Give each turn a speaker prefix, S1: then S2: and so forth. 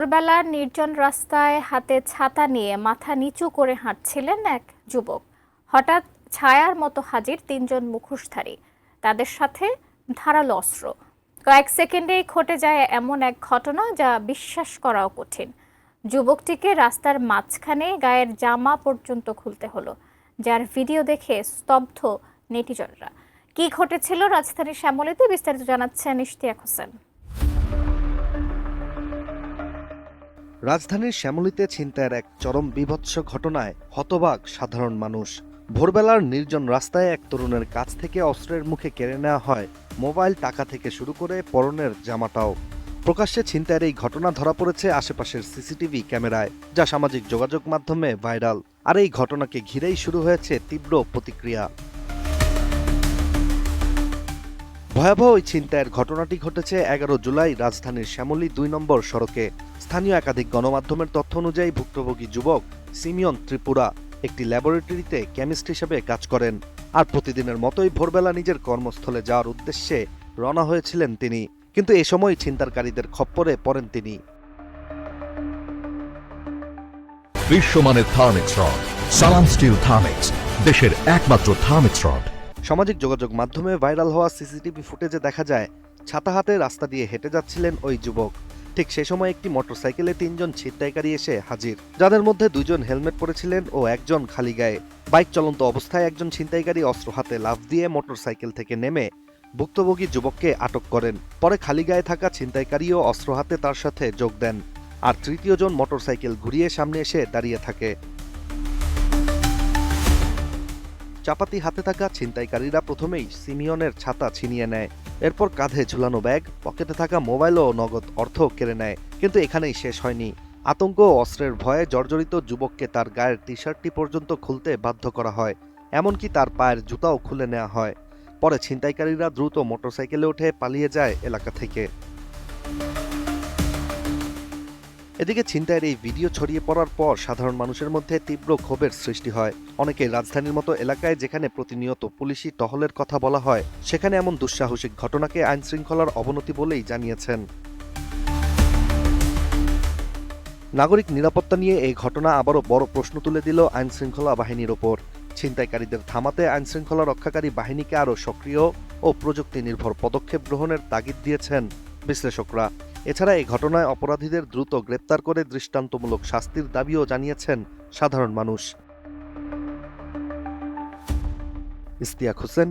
S1: ভোরবেলার নির্জন রাস্তায় হাতে ছাতা নিয়ে মাথা নিচু করে হাঁটছিলেন এক যুবক। হঠাৎ ছায়ার মতো হাজির তিনজন মুখোশধারী। তাদের সাথে ধারালো অস্ত্র। কয়েক সেকেন্ডেই ঘটে যায় এমন এক ঘটনা যা বিশ্বাস করাও কঠিন। যুবকটিকে রাস্তার মাঝখানে গায়ের জামা পর্যন্ত খুলতে হলো, যার ভিডিও দেখে স্তব্ধ নেটিজনরা। কি ঘটেছিল রাজধানীর শ্যামলীতে বিস্তারিত জানাচ্ছেন ইশতিয়াক হোসেন।
S2: রাজধানীর শ্যামলীতে ছিনতাইয়ের এক চরম বিভৎস ঘটনায় হতবাক সাধারণ মানুষ। ভোরবেলার নির্জন রাস্তায় এক তরুণের কাছ থেকে অস্ত্রের মুখে কেড়ে নেওয়া হয়। মোবাইল টাকা থেকে শুরু করে পরনের জামাটাও। প্রকাশ্যে ছিনতাইয়ের এই ঘটনা ধরা পড়েছে আশেপাশের সিসিটিভি ক্যামেরায়, যা সামাজিক যোগাযোগ মাধ্যমে ভাইরাল। আর এই ঘটনাকে ঘিরেই শুরু হয়েছে তীব্র প্রতিক্রিয়া। ভয়াবহ ছিনতাইয়ের ঘটনাটি ঘটেছে এগারো জুলাই রাজধানীর শ্যামলী দুই নম্বর সড়কে। স্থানীয় একাধিক গণমাধ্যমের তথ্য অনুযায়ী ভুক্তভোগী যুবক সিমিয়ন ত্রিপুরা একটি ল্যাবরেটরিতে কেমিস্ট হিসেবে কাজ করেন আর প্রতিদিনের মতোই ভোরবেলা নিজের কর্মস্থলে যাওয়ার উদ্দেশ্যে রওনা হয়েছিলেন তিনি। কিন্তু এ সময় ছিনতারকারীদের খপ্পরে পড়েন তিনি।
S3: বিশ্বমানের Thermex rod, Salam Steel Thermex, দেশের একমাত্র থার্মিক্স রড।
S2: সামাজিক যোগাযোগ মাধ্যমে ভাইরাল হওয়া সিসিটিভি ফুটেজে দেখা যায়, ছাতা হাতে রাস্তা দিয়ে হেঁটে যাচ্ছিলেন ওই যুবক। ঠিক সে সময় একটি মোটরসাইকেলে তিনজন ছিনতাইকারী এসে হাজির। যাদের মধ্যে দুজন হেলমেট পরেছিলেন ও একজন খালি গায়ে। বাইক চলন্ত অবস্থায় একজন ছিনতাইকারী অস্ত্র হাতে লাফ দিয়ে মোটরসাইকেল থেকে নেমে ভুক্তভোগী যুবককে আটক করেন। পরে খালি গায়ে থাকা ছিনতাইকারীও অস্ত্র হাতে তার সাথে যোগ দেন। আর তৃতীয় জন মোটরসাইকেল ঘুরিয়ে সামনে এসে দাঁড়িয়ে থাকে। চাপাতি হাতে থাকা ছিনতাইকারীরা প্রথমেই সিমিয়নের ছাতা ছিনিয়ে নেয়। এরপর কাঁধে ঝুলানো ব্যাগ, পকেটে থাকা মোবাইল ও নগদ অর্থ কেড়ে নেয়, কিন্তু এখানেই শেষ হয়নি। আতঙ্ক ও অস্ত্রের ভয়ে জর্জরিত যুবককে তার গায়ের টি শার্টটি পর্যন্ত খুলতে বাধ্য করা হয়, এমনকি তার পায়ের জুতাও খুলে নেওয়া হয়। পরে ছিনতাইকারীরা দ্রুত মোটরসাইকেলে উঠে পালিয়ে যায় এলাকা থেকে। এদিকে ছিনতাইয়ের এই ভিডিও ছড়িয়ে পড়ার পর সাধারণ মানুষের মধ্যে তীব্র ক্ষোভের সৃষ্টি হয়। অনেকে রাজধানীর মতো এলাকায় যেখানে প্রতিনিয়ত পুলিশি টহলের কথা বলা হয়, সেখানে এমন দুঃসাহসিক ঘটনাকে আইন শৃঙ্খলার অবনতি বলেই জানিয়েছেন। নাগরিক নিরাপত্তা নিয়ে এই ঘটনা আবারও বড় প্রশ্ন তুলে দিল আইন শৃঙ্খলা বাহিনীর ওপর। ছিনতাইকারীদের থামাতে আইন শৃঙ্খলা রক্ষাকারী বাহিনীকে আরও সক্রিয় ও প্রযুক্তি নির্ভর পদক্ষেপ গ্রহণের তাগিদ দিয়েছেন বিশ্লেষকরা। এছাড়া এই ঘটনায় অপরাধীদের দ্রুত গ্রেপ্তার করে দৃষ্টান্তমূলক শাস্তির দাবিও জানিয়েছেন সাধারণ মানুষ। ইস্তিয়াক হোসেন